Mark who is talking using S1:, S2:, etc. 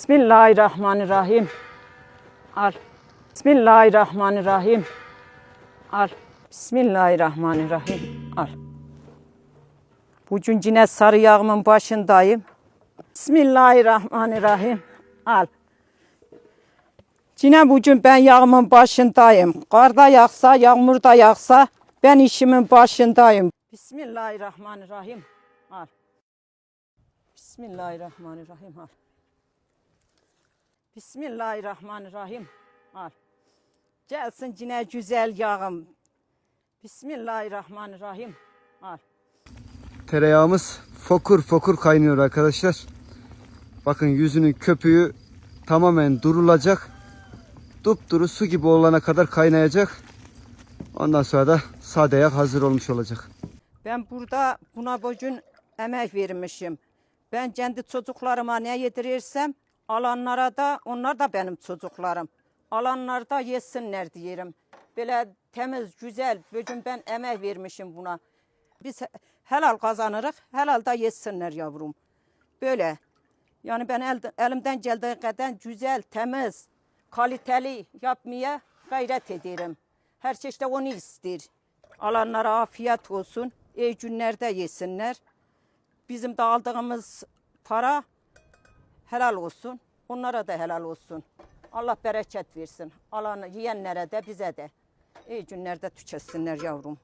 S1: Bismillahirrahmanirrahim. Al. Bismillahirrahmanirrahim. Al. Bismillahirrahmanirrahim. Al. Bugün yine sarı yağımın başındayım. Bismillahirrahmanirrahim. Al. Yine bugün ben yağımın başındayım. Karda yağsa, yağmurda yağsa ben işimin başındayım. Bismillahirrahmanirrahim. Al. Bismillahirrahmanirrahim. Al. Bismillahirrahmanirrahim. Al. Gelsin yine güzel yağım. Bismillahirrahmanirrahim. Al.
S2: Tereyağımız fokur fokur kaynıyor arkadaşlar. Bakın yüzünün köpüğü tamamen durulacak. Dupduru su gibi olana kadar kaynayacak. Ondan sonra da sade yağ hazır olmuş olacak.
S1: Ben burada buna bugün emek vermişim. Ben kendi çocuklarıma ne yedirirsem alanlara da onlar da benim çocuklarım. Alanlar da yesinler diyelim. Böyle temiz, güzel. Bugün ben emek vermişim buna. Biz he- helal kazanırız, helal da yesinler yavrum. Böyle. Yani ben el- elimden geldiği kadar güzel, temiz, kaliteli yapmaya gayret ederim. Her çeşit onu ister. Alanlara afiyet olsun. İyi günlerde yesinler. Bizim de aldığımız para helal olsun. Onlara da helal olsun. Allah bereket versin. Alanı yiyenlere de bize de. İyi günlerde tüketsinler yavrum.